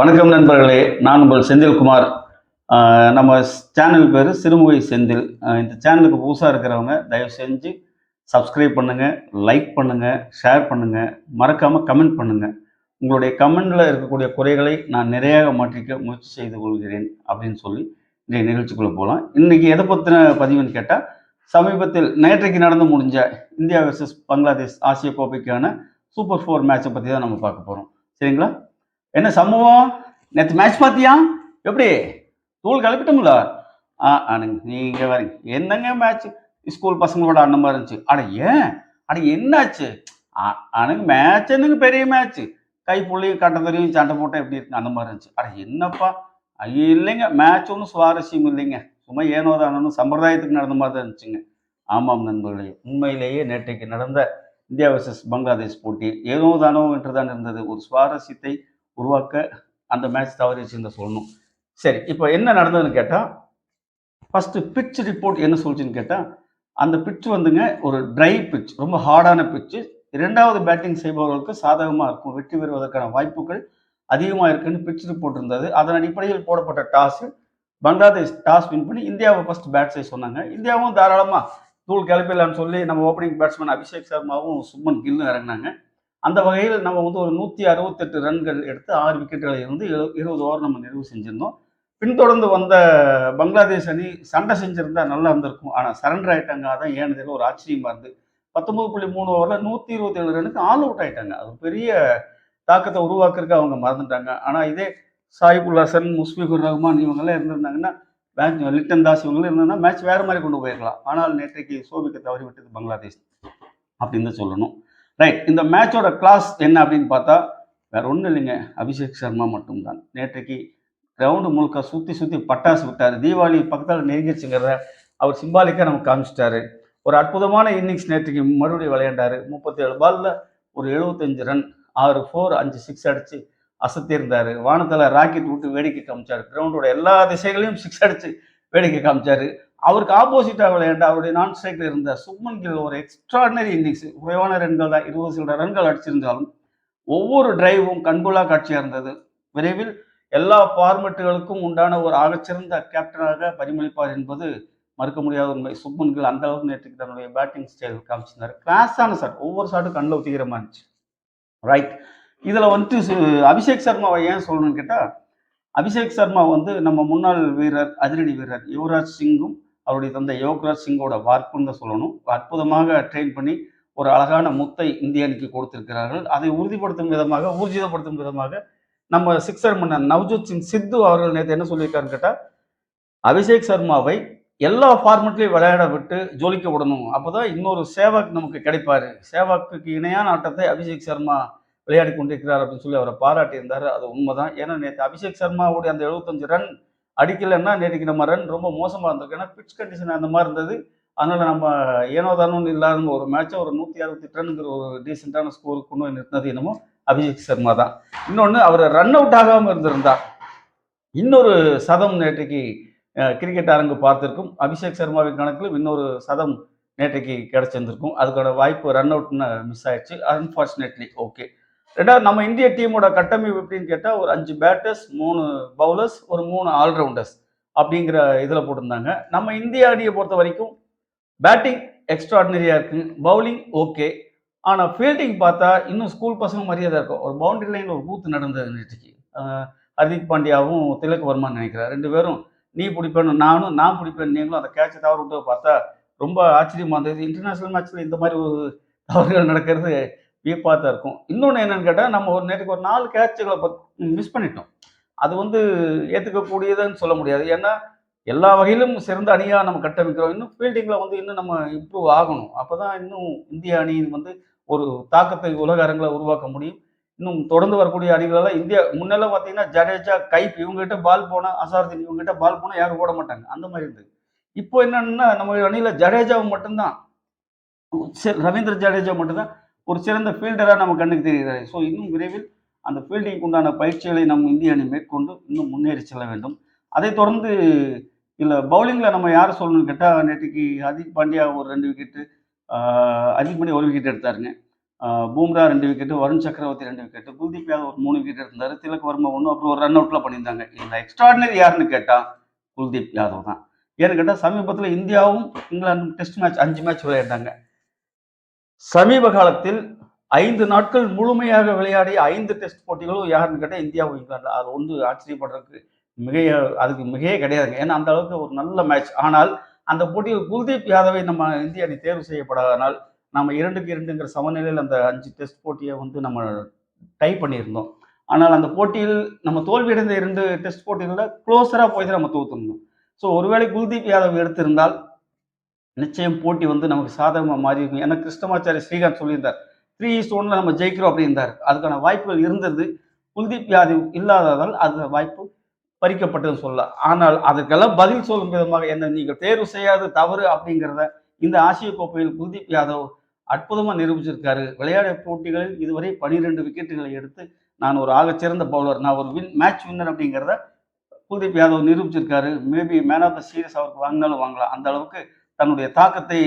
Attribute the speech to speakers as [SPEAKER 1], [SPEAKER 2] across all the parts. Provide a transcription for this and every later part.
[SPEAKER 1] வணக்கம் நண்பர்களே நான் உங்கள் செந்தில்குமார். நம்ம சேனல் பேர் சிறுமுகை செந்தில். இந்த சேனலுக்கு புதுசாக இருக்கிறவங்க தயவு செஞ்சு சப்ஸ்கிரைப் பண்ணுங்கள் லைக் பண்ணுங்கள் ஷேர் பண்ணுங்கள் மறக்காமல் கமெண்ட் பண்ணுங்கள் உங்களுடைய கமெண்டில் இருக்கக்கூடிய குறைகளை நான் நிறையாக மாற்றிக்க முயற்சி செய்து கொள்கிறேன் அப்படின்னு சொல்லி இன்றைய நிகழ்ச்சிக்குள்ளே போகலாம் இன்றைக்கி எதை பற்றின பதிவுன்னு கேட்டால் சமீபத்தில் நேற்றைக்கு நடந்து முடிஞ்ச இந்தியா வெர்சஸ் பங்களாதேஷ் ஆசிய கோப்பைக்கான சூப்பர் ஃபோர் மேட்சை பற்றி தான் நம்ம பார்க்க போகிறோம் சரிங்களா? என்ன சமூகம் நேற்று மேட்ச் பார்த்தியா? எப்படி? தூள் கிளப்பிட்டோம்ல ஆ ஆனுங்க நீங்கள் வரீங்க என்னங்க மேட்ச் ஸ்கூல் பசங்களோட அண்ணன் மாதிரி இருந்துச்சு. அட ஏன்? அட என்னாச்சு? ஆ- ஆனுங்க மேட்ச் என்னங்க பெரிய மேட்ச் கை புள்ளியும் கட்டத்தறியும் சண்டை போட்டால் எப்படி இருக்குங்க அந்த மாதிரி இருந்துச்சு. அட என்னப்பா? ஐயோ இல்லைங்க மேட்ச் ஒன்றும் சுவாரஸ்யம் இல்லைங்க. சும்மா ஏனோ தானோன்னு சம்பிரதாயத்துக்கு நடந்த மாதிரி தான் இருந்துச்சுங்க. ஆமாம் நண்பர்களே உண்மையிலேயே நேற்றைக்கு நடந்த இந்தியா வர்சஸ் பங்களாதேஷ் போட்டி ஏனோ தானோ என்று தான் இருந்தது. ஒரு சுவாரஸ்யத்தை உருவாக்க அந்த மேட்ச் தவறிச்சுன்னு சொல்லணும். சரி இப்போ என்ன நடந்ததுன்னு கேட்டால் ஃபஸ்ட்டு பிட்ச் ரிப்போர்ட் என்ன சொல்லிச்சுன்னு கேட்டால் அந்த பிட்ச் வந்துங்க ஒரு ட்ரை பிட்ச் ரொம்ப ஹார்டான பிட்ச்சு இரண்டாவது பேட்டிங் செய்பவர்களுக்கு சாதகமாக இருக்கும். வெற்றி பெறுவதற்கான வாய்ப்புகள் அதிகமாக இருக்குன்னு பிட்ச் ரிப்போர்ட் இருந்தது. அதன் அடிப்படையில் போடப்பட்ட டாஸ் பங்களாதேஷ் டாஸ் வின் பண்ணி இந்தியாவை ஃபர்ஸ்ட் பேட் செய்ய சொன்னாங்க. இந்தியாவும் தாராளமாக தூள் கிளப்பிடலான்னு சொல்லி நம்ம ஓப்பனிங் பேட்ஸ்மேன் அபிஷேக் சர்மாவும் சும்மன் கில்லும் இறங்கினாங்க. அந்த வகையில் நம்ம வந்து ஒரு நூற்றி அறுபத்தெட்டு ரன்கள் எடுத்து ஆறு விக்கெட்டுகளை இருந்து இரு இருபது ஓவர் நம்ம நிறைவு செஞ்சிருந்தோம். பின்தொடர்ந்து வந்த பங்களாதேஷ் அணி சண்டை செஞ்சிருந்தா நல்லா இருந்திருக்கும். ஆனால் சரண்டர் ஆயிட்டாங்க. அதான் ஏன்னு தெரியல. ஒரு ஆச்சரியமாக இருந்து பத்தொன்பது புள்ளி மூணு ஓவரில் நூற்றி இருபத்தேழு ரனுக்கு ஆல் அவுட் ஆயிட்டாங்க. அது பெரிய தாக்கத்தை உருவாக்குறதுக்கு அவங்க மறந்துட்டாங்க. ஆனால் இதே சாயிபுல் ஹசன் முஸ்பிகுர் ரஹ்மான் இவங்கெல்லாம் இருந்திருந்தாங்கன்னா மேட்ச் லிட்டன் தாஸ் இவங்களும் இருந்தாங்கன்னா மேட்ச் வேறு மாதிரி கொண்டு போயிருக்கலாம். ஆனால் நேற்றைக்கு சோபிக்க தவறி விட்டது பங்களாதேஷ். அப்படின்னு தான் சொல்லணும். ரைட் இந்த மேட்சோட கிளாஸ் என்ன அப்படின்னு பார்த்தா வேற ஒன்றும் இல்லைங்க. அபிஷேக் சர்மா மட்டும்தான். நேற்றைக்கு கிரவுண்டு முழுக்க சுற்றி சுற்றி பட்டாசு விட்டார். தீபாவளி பக்கத்தில் நெருங்கிடுச்சுங்கிறத அவர் சிம்பாலிக்காக நமக்கு காமிச்சிட்டாரு. ஒரு அற்புதமான இன்னிங்ஸ் நேற்றுக்கு மறுபடியும் விளையாண்டாரு. முப்பத்தேழு பாலில் ஒரு எழுபத்தஞ்சு ரன் ஆறு ஃபோர் அஞ்சு சிக்ஸ் அடித்து அசத்தியிருந்தார். வானத்தில் ராக்கெட் விட்டு வேடிக்கை காமிச்சார். கிரவுண்டோட எல்லா திசைகளையும் சிக்ஸ் அடித்து வேடிக்கை காமிச்சார். அவருக்கு ஆப்போசிட்டாக விளையாண்ட அவருடைய நான் ஸ்ட்ரைக்கில் இருந்த சுப்மன் கில் ஒரு எக்ஸ்ட்ராடினரி இன்னிங்ஸ் குறைவான ரன்கள் தான் இருபது சில ரன்கள் அடிச்சிருந்தாலும் ஒவ்வொரு டிரைவும் கண்கொள்ளா காட்சியாக இருந்தது. விரைவில் எல்லா ஃபார்மெட்டுகளுக்கும் உண்டான ஒரு ஆகச்சிறந்த கேப்டனாக பரிமளிப்பார் என்பது மறுக்க முடியாத உண்மை. சுப்மன் கில் அந்த அளவுக்கு நேற்றுக்கு தன்னுடைய பேட்டிங் ஸ்டைல் காமிச்சிருந்தாரு. கிளாஸான ஷாட் ஒவ்வொரு ஷாட்டும் கண்ணில் ஊற்றிக்கிற இருந்துச்சு. ரைட் இதில் வந்துட்டு சு- அபிஷேக் சர்மாவை ஏன் சொல்லணும்னு கேட்டால் அபிஷேக் சர்மா வந்து நம்ம முன்னாள் வீரர் அதிரடி வீரர் யுவராஜ் சிங்கும் அவருடைய தந்தை யோகராஜ் சிங்கோட வார்ப்புன்னு தான் சொல்லணும். அற்புதமாக ட்ரெயின் பண்ணி ஒரு அழகான முத்தை இந்திய அணிக்கு கொடுத்திருக்கிறார்கள். அதை உறுதிப்படுத்தும் விதமாக ஊர்ஜிதப்படுத்தும் விதமாக நம்ம சிக்ஸர் மன்னர் நவ்ஜோத் சிங் சித்து அவர்கள் நேற்று என்ன சொல்லியிருக்காருன்னு கேட்டால் அபிஷேக் சர்மாவை எல்லா ஃபார்மெட்லையும் விளையாட விட்டு ஜோலிக்க விடணும். அப்போதான் இன்னொரு சேவாக் நமக்கு கிடைப்பாரு. சேவாக்கு இணையான ஆட்டத்தை அபிஷேக் சர்மா விளையாடி கொண்டிருக்கிறார் அப்படின்னு சொல்லி அவரை பாராட்டியிருந்தார். அது உண்மைதான். ஏன்னா நேற்று அபிஷேக் சர்மாவுடைய அந்த எழுபத்தஞ்சு ரன் அடிக்கலைன்னா நேற்றுக்கு நம்ம ரன் ரொம்ப மோசமாக இருந்திருக்கு. ஏன்னா பிட்ச் கண்டிஷன் அந்த மாதிரி இருந்தது. அதனால் நம்ம ஏனோ தானோன்னு இல்லாத ஒரு மேட்சை ஒரு நூற்றி அறுபத்தி ரன்னுங்கிற ஒரு டீசெண்டான ஸ்கோருக்கு கொண்டு போய் நிறுத்தினது என்னமோ அபிஷேக் சர்மா தான். இன்னொன்று அவர் ரன் அவுட் ஆகாமல் இருந்திருந்தா இன்னொரு சதம் நேற்றைக்கு கிரிக்கெட் அரங்கு பார்த்திருக்கும். அபிஷேக் சர்மாவின் கணக்கில் இன்னொரு சதம் நேற்றைக்கு கிடச்சிருந்திருக்கும். அதுக்கான வாய்ப்பு ரன் அவுட்னு மிஸ் ஆயிடுச்சு. அன்ஃபார்ச்சுனேட்லி ஓகே ரெண்டாவது நம்ம இந்திய டீமோட கட்டமைப்பு எப்படின்னு கேட்டால் ஒரு அஞ்சு பேட்டர்ஸ் மூணு பவுலர்ஸ் ஒரு மூணு ஆல்ரவுண்டர்ஸ் அப்படிங்கிற இதில் போட்டிருந்தாங்க. நம்ம இந்திய அணியை பொறுத்த வரைக்கும் பேட்டிங் எக்ஸ்ட்ராடினரியாக இருக்கு பவுலிங் ஓகே ஆனால் ஃபீல்டிங் பார்த்தா இன்னும் ஸ்கூல் பசங்க மரியாதை இருக்கும். ஒரு பவுண்டரி லைனில் ஒரு பூத்து நடந்தது நேற்றுக்கு. ஹர்திக் பாண்டியாவும் திலக் வர்மான்னு நினைக்கிறேன். ரெண்டு பேரும் நீ பிடிப்பேன்னு நானும் நான் பிடிப்பேன் நீங்களும் அந்த கேட்சை தவறு விட்டு பார்த்தா ரொம்ப ஆச்சரியமாக இருந்தது. இன்டர்நேஷனல் மேட்ச்சில் இந்த மாதிரி ஒரு தவறுகள் நடக்கிறது வியப்பாக தான் இருக்கும். இன்னொன்று என்னன்னு கேட்டால் நம்ம ஒரு நேற்றுக்கு ஒரு நாலு கேட்சுகளை மிஸ் பண்ணிட்டோம். அது வந்து ஏற்றுக்கக்கூடியதுன்னு சொல்ல முடியாது. ஏன்னா எல்லா வகையிலும் சிறந்த அணியாக நம்ம கட்டமைக்கிறோம். இன்னும் ஃபீல்டிங்கில் வந்து இன்னும் நம்ம இம்ப்ரூவ் ஆகணும். அப்போ தான் இன்னும் இந்திய அணியின் வந்து ஒரு தாக்கத்தை உலக அரங்கில் உருவாக்க முடியும். இன்னும் தொடர்ந்து வரக்கூடிய அணிகளெல்லாம் இந்தியா முன்னெல்லாம் பார்த்தீங்கன்னா ஜடேஜா கைப் இவங்ககிட்ட பால் போனால் அசாருதீன் இவங்ககிட்ட பால் போனால் யாரும் ஓட மாட்டாங்க. அந்த மாதிரி இருந்தது. இப்போ என்னன்னா நம்ம அணியில் ஜடேஜாவை மட்டும்தான். ரவீந்திர ஜடேஜா மட்டும்தான் ஒரு சிறந்த ஃபீல்டராக நம்ம கண்ணுக்கு தெரிகிறார் ஸோ இன்னும் விரைவில் அந்த ஃபீல்டிங்க்கு உண்டான பயிற்சிகளை நம்ம இந்திய அணி மேற்கொண்டு இன்னும் முன்னேறி செல்ல வேண்டும். அதைத் தொடர்ந்து இல்லை பவுலிங்கில் நம்ம யார் சொல்லணும்னு கேட்டால் நேற்றுக்கு ஹர்திக் பாண்டியா ஒரு ரெண்டு விக்கெட்டு ஹர்திக் பாண்டியா ஒரு விக்கெட் எடுத்தாருங்க. பூம்ரா ரெண்டு விக்கெட்டு வருண் சக்கரவர்த்தி ரெண்டு விக்கெட்டு குல்தீப் யாதவ் ஒரு மூணு விக்கெட் இருந்தார் திலக் வர்மா ஒன்று அப்புறம் ஒரு ரன் அவுட்டில் பண்ணியிருந்தாங்க. இந்த எக்ஸ்ட்ராடினரி யாருன்னு கேட்டால் குல்தீப் யாதவ் தான். ஏன்னு கேட்டால் சமீபத்தில் இந்தியாவும் இங்கிலாந்தும் டெஸ்ட் மேட்ச் அஞ்சு மேட்ச் விளையாண்டாங்க சமீப காலத்தில் ஐந்து நாட்கள் முழுமையாக விளையாடிய ஐந்து டெஸ்ட் போட்டிகளும் யாருன்னு கேட்டால் இந்தியாவும் இங்கிலாந்து. அது ஒன்று ஆச்சரியப்படுறதுக்கு மிகைய அதுக்கு மிகையே கிடையாதுங்க. ஏன்னா அந்த அளவுக்கு ஒரு நல்ல மேட்ச் ஆனால் அந்த போட்டியில் குல்தீப் யாதவை நம்ம இந்திய அணி தேர்வு செய்யப்படாதனால் நம்ம இரண்டுக்கு இரண்டுங்கிற சமநிலையில் அந்த அஞ்சு டெஸ்ட் போட்டியை வந்து நம்ம டை பண்ணியிருந்தோம். ஆனால் அந்த போட்டியில் நம்ம தோல்வியடைந்த இரண்டு டெஸ்ட் போட்டிகளில் க்ளோஸராக போய் தான் நம்ம தோத்துருந்தோம். ஸோ ஒருவேளை குல்தீப் யாதவ் எடுத்திருந்தால் நிச்சயம் போட்டி வந்து நமக்கு சாதகமாக மாறி இருக்கும். ஏன்னா கிருஷ்ணமாச்சாரி ஸ்ரீகாந்த் சொல்லியிருந்தார். த்ரீ இஸ் ஒன்ல நம்ம ஜெயிக்கிறோம் அப்படின்றார். அதுக்கான வாய்ப்புகள் இருந்தது. குல்தீப் யாதவ் இல்லாததால் அது வாய்ப்பு பறிக்கப்பட்டதுன்னு சொல்லலாம். ஆனால் அதற்கெல்லாம் பதில் சொல்லும் விதமாக என்ன நீங்கள் தேர்வு செய்யாது தவறு அப்படிங்கிறத இந்த ஆசிய கோப்பையில் குல்தீப் யாதவ் அற்புதமாக நிரூபிச்சிருக்காரு. விளையாட போட்டிகளில் இதுவரை பனிரெண்டு விக்கெட்டுகளை எடுத்து நான் ஒரு ஆகச்சிறந்த பவுலர் நான் ஒரு வின் மேட்ச் வின்னர் அப்படிங்கிறத Kuldeep Yadav நிரூபிச்சிருக்காரு. Maybe man of the series அவருக்கு வாங்கினாலும் வாங்கலாம். அந்த அளவுக்கு தன்னுடைய தாக்கத்தை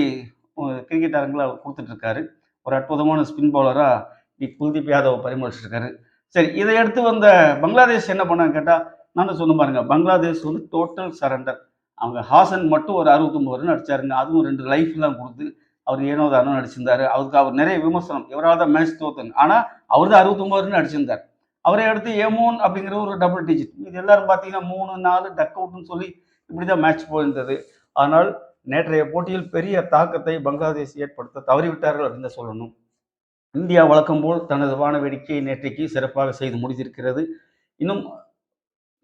[SPEAKER 1] கிரிக்கெட் அரங்கில் அவர் கொடுத்துட்ருக்காரு. ஒரு அற்புதமான ஸ்பின் பவுலராக குல்தீப் யாதவ் பரிமாறிச்சிருக்காரு சரி இதை அடுத்து வந்த பங்களாதேஷ் என்ன பண்ணாங்கன்னு கேட்டால் நான் சொன்ன பாருங்க பங்களாதேஷ் வந்து டோட்டல் சரண்டர் அவங்க ஹாசன் மட்டும் ஒரு அறுபத்தொம்பது ரன் அடிச்சாருங்க அதுவும் ரெண்டு லைஃப்லாம் கொடுத்து அவர் ஏனோ தானோ நடிச்சிருந்தாரு. அவருக்கு அவர் நிறைய விமர்சனம் இவரால் தான் மேட்ச் தோத்துங்க ஆனால் அவர் தான் அறுபத்தொம்பது ரன் அடிச்சிருந்தார். அவரை அடுத்து ஏமோன் அப்படிங்கிற ஒரு டபுள் டிஜிட் இது எல்லாரும் பார்த்தீங்கன்னா மூணு நாலு டக் அவுட்னு சொல்லி இப்படி தான் மேட்ச் போயிருந்தது. ஆனால் நேற்றைய போட்டியில் பெரிய தாக்கத்தை பங்களாதேஷ் ஏற்படுத்த தவறிவிட்டார்கள் அப்படின்னு சொல்லணும். இந்தியா வழக்கம் போல் தனது வான வேடிக்கையை நேற்றைக்கு சிறப்பாக செய்து முடித்திருக்கிறது. இன்னும்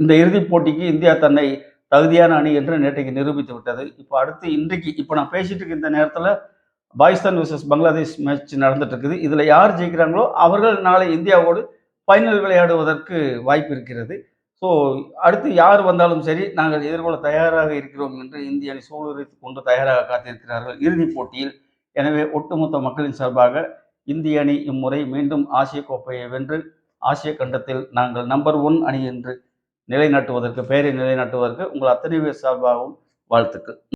[SPEAKER 1] இந்த இறுதிப் போட்டிக்கு இந்தியா தன்னை தகுதியான அணி என்று நேற்றைக்கு நிரூபித்து விட்டது. இப்போ அடுத்து இன்றைக்கு இப்போ நான் பேசிட்டு இருக்க இந்த நேரத்தில் பாகிஸ்தான் vs பங்களாதேஷ் மேட்ச் நடந்துட்டு இருக்குது. இதில் யார் ஜெயிக்கிறாங்களோ அவர்கள் நாளை இந்தியாவோடு ஃபைனல் விளையாடுவதற்கு வாய்ப்பு இருக்கிறது. ஸோ அடுத்து யார் வந்தாலும் சரி நாங்கள் எதிர்கொள்ள தயாராக இருக்கிறோம் என்று இந்திய அணி சூழ்நிலைத்து கொண்டு தயாராக காத்திருக்கிறார்கள். இறுதிப் போட்டியில் எனவே ஒட்டுமொத்த மக்களின் சார்பாக இந்திய அணி இம்முறை மீண்டும் ஆசிய கோப்பையை வென்று ஆசிய கண்டத்தில் நாங்கள் நம்பர் ஒன் அணி என்று நிலைநாட்டுவதற்கு பெயரை நிலைநாட்டுவதற்கு உங்கள் அத்தனை பேர் சார்பாகவும் வாழ்த்துக்கள்.